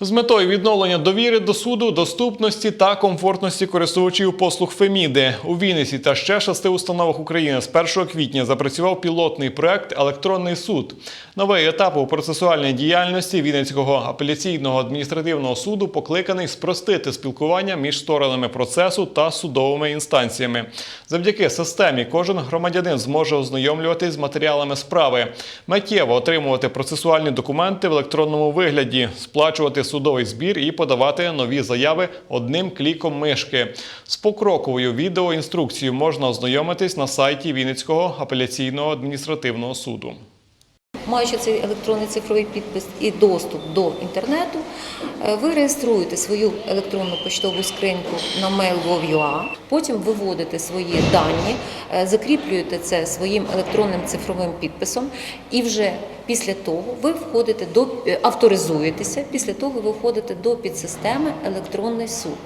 З метою відновлення довіри до суду, доступності та комфортності користувачів послуг Феміди у Вінниці та ще шести установах України з 1 квітня запрацював пілотний проект Електронний суд. Новий етап у процесуальній діяльності Вінницького апеляційного адміністративного суду покликаний спростити спілкування між сторонами процесу та судовими інстанціями. Завдяки системі кожен громадянин зможе ознайомлюватись з матеріалами справи, миттєво отримувати процесуальні документи в електронному вигляді, сплачувати судовий збір і подавати нові заяви одним кліком мишки. З покроковою відеоінструкцією можна ознайомитись на сайті Вінницького апеляційного адміністративного суду. Маючи цей електронний цифровий підпис і доступ до інтернету, е, ви реєструєте свою електронну поштову скриньку на mail.gov.ua, потім виводите свої дані, е, закріплюєте це своїм електронним цифровим підписом, і вже після того ви входите до е, авторизуєтеся. Після того ви входите до підсистеми електронний суд.